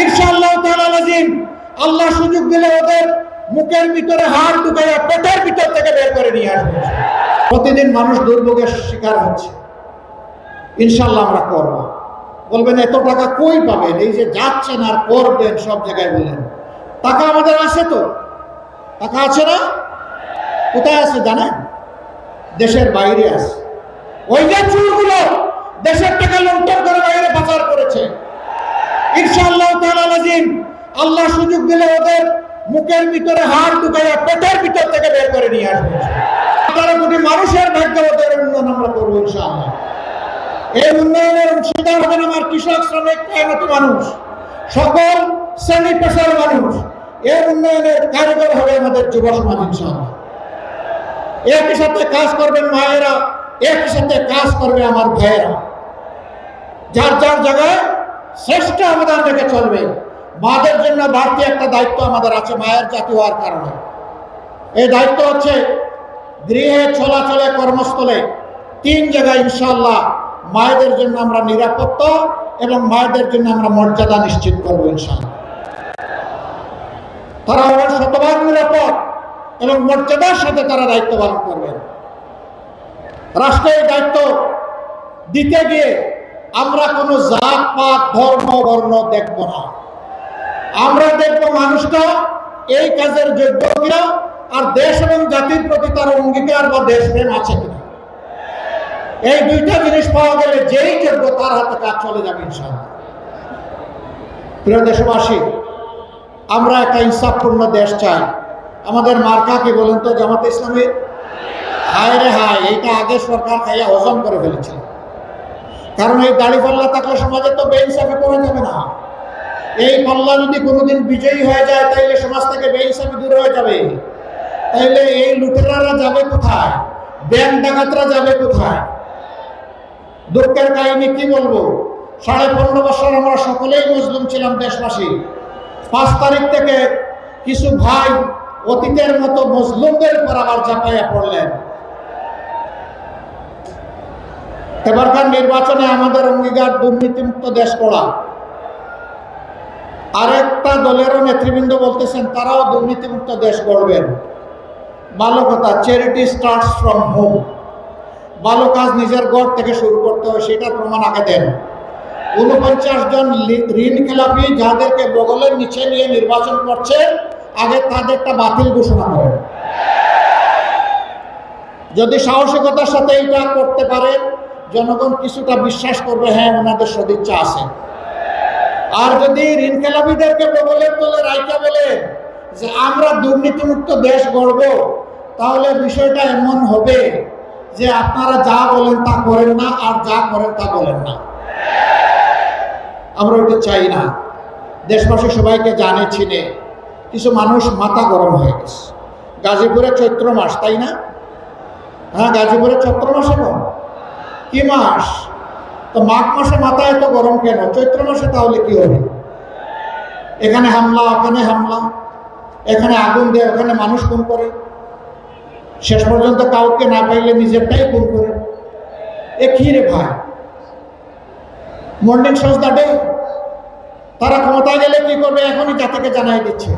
ইনশাআল্লাহ আল্লাহ সুযোগ দিলে ওদের মুখের ভিতরে পেটের ভিতর থেকে বের করে নিয়ে আসবে। প্রতিদিন মানুষ দুর্ভোগের শিকার হচ্ছে। ইনশাল্লাহ আমরা করব। বলবেন, এত টাকা কই পাবেন? এই যে যাচ্ছেন আর করবেন সব জায়গায় বলেন। টাকা আমাদের আছে তো? টাকা আছে না? কোথায় আছে জানেন? দেশের বাইরে আছে। ওই যে চুরগুলো দেশের টাকা লুণ্ঠন করে বাইরে পাচার করেছে। আজিম আল্লাহ সুযোগ দিলে ওদের মুখের ভিতরে হাড় ঢুকাইয়া পেটের ভিতর থেকে বের করে নিয়ে আসবে। আঠারো কোটি মানুষের ভাগ্য ওদের উন্নয়ন আমরা করব এই উন্নয়নের অংশীদার হবেন আমার কৃষক, শ্রমিক মেহনতি মানুষ, সকল শ্রেণি পেশার মানুষ। এর উন্নয়নের কারিগর হবে আমাদের যুব সমাজ ইনশাআল্লাহ। একই সাথে কাজ করবেন মায়েরা, একই সাথে কাজ করবে আমার ভাইয়েরা। যার যার জায়গায় শ্রেষ্ঠ অবদান রেখে চলবে। মাদের জন্য বাড়তি একটা দায়িত্ব আমাদের আছে মায়ের জাতি হওয়ার কারণে। এই দায়িত্ব হচ্ছে গৃহে চলাচলে কর্মস্থলে তিন জায়গায় ইনশাল্লাহ মায়েদের জন্য আমরা নিরাপত্তা এবং মায়েদের জন্য আমরা মর্যাদা নিশ্চিত করব ইনশাল্লাহ তারা হবেন শতভাগ নিরাপদ এবং মর্যাদার সাথে তারা দায়িত্ব পালন করবেন। রাষ্ট্রের দায়িত্ব দিতে গিয়ে আমরা কোনো জাত, পাত, ধর্ম, বর্ণ দেখব না। আমরা দেখব মানুষটা এই কাজের যোগ্য কিনা, আর দেশ এবং জাতির প্রতি তার অঙ্গীকার বা দেশপ্রেম আছে কিনা। এই দুইটা জিনিস পাওয়া গেলে যেই যোগ্য তার হাতে কাজ চলে যাবে প্রিয় দেশবাসী, আমরা একটা ইনসাফপূর্ণ দেশ চাই। আমাদের মার্কা কি বলুন তো জামাতে ইসলামী? হায় রে হায়, এইটা আগে সরকার খাইয়া হজম করে ফেলেছিল। কারণ এই দাড়ি পাল্লা থাকলে সমাজে তো বেইনসাফে কমে যাবে না। এই পাল্লা যদি কোনোদিন বিজয়ী হয়ে যায়, তাইলে সমাজ থেকে বেইনসাফি দূর হয়ে যাবে। তাইলে এই লুটেরারা যাবে কোথায়? ব্যাংক ডাকাতরা যাবে কোথায়? দুঃখের কাহিনী কি বলব? সাড়ে পনেরো বছর আমরা সকলেই মুসলিম ছিলাম দেশবাসী। পাঁচ তারিখ থেকে কিছু ভাই অতীতের মতো মুসলিমদের উপর আবার চাপাইয়া পড়লেন। এবারকার নির্বাচনে আমাদের অঙ্গীকার দুর্নীতিমুক্ত দেশ করা আরেকটা দলেরও নেতৃবৃন্দ বলতেছেন, তারাও দুর্নীতিমুক্ত দেশ গড়বেন। ভালো কথা চ্যারিটি স্টার্টস ফ্রম হোম ভালো কাজ নিজের ঘর থেকে শুরু করতে হয় সেটার প্রমাণ আগে দেন। উনপঞ্চাশ জন ঋণ খেলাপি যাদেরকে বগলের নিচে নিয়ে নির্বাচন করছে, আগে তাদেরটা বাতিল ঘোষণা করেন। যদি সাহসিকতার সাথে এটা করতে পারেন জনগণ কিছুটা বিশ্বাস করবে হ্যাঁ ওনাদের সদিচ্ছা আছে। আর যদি ঋণ খেলাপিদেরকে বগলের তোলে রাইকা বলে, যে আমরা দুর্নীতিমুক্ত দেশ গড়ব, তাহলে বিষয়টা এমন হবে যে আপনারা যা বলেন তা করেন না, আর যা করেন তা বলেন না। আমরা ওইটা চাই না। দেশবাসী সবাইকে জানে, চিনে। কিছু মানুষ মাথা গরম হয়ে গেছে। গাজীপুরে চৈত্র মাস, তাই না? হ্যাঁ গাজীপুরে চৈত্র মাস এখন কি মাস? তো মাঘ মাসে মাথা এত গরম কেন? চৈত্র মাসে তাহলে কি হবে? এখানে হামলা, ওখানে হামলা, এখানে আগুন দেয়, ওখানে মানুষ খুন করে। শেষ পর্যন্ত কাউকে না পাইলে নিজেরটাই খুন করে। এ কি রে ভাই? মর্নিং সজ দ্য ডে। তারা ক্ষমতায় গেলে কি করবে? এখনই জাতিকে জানাই দিচ্ছে।